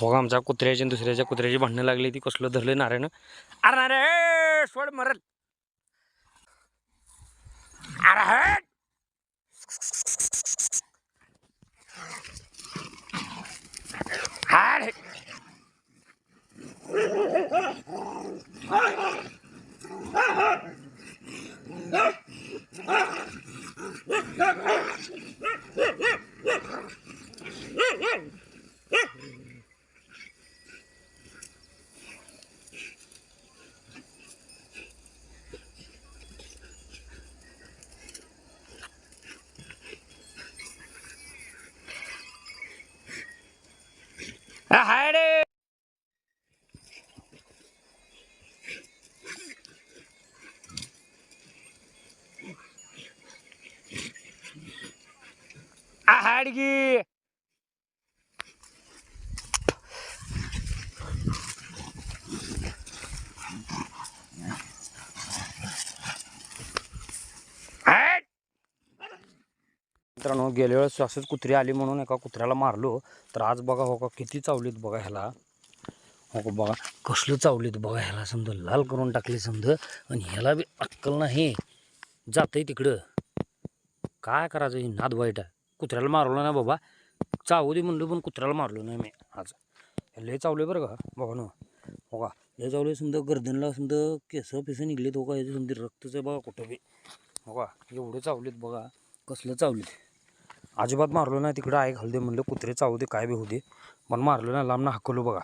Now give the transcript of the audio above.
बघा आमच्या कुत्र्याची आणि दुसऱ्याच्या कुत्र्याची भांडणं लागली ती कसलं धरलं नारायण. अरे नारे सोड मरल. अरे आ, मित्रांनो गेल्या वेळेस असंच कुत्री आली म्हणून एका कुत्र्याला मारलो. तर आज बघा हो का किती चावलीत बघा ह्याला. हो का बघा कसलं चावलीत बघा ह्याला समजा लाल करून टाकले समजा आणि ह्याला बी अक्कल नाही. जातंय तिकडं. काय करायचं ही नाद वाईट आहे. कुत्र्याला मारलो ना बाबा. चावू दे म्हणलं पण कुत्र्याला मारलो नाही मी आज. लय चावले बरं का बघा ना. बघा लय चावले समजा गर्दनला समजा केस पिस निघलेत हो का समजा रक्तच आहे बघा कुठं बी. बघा एवढे चावलेत बघा कसलं चावलेत. अजिबात मारलो नाही तिकडं आहे घालू दे म्हणलं कुत्रे चावू दे काय बी होऊ दे. पण मारलो ना लांबनं हाकलो बघा.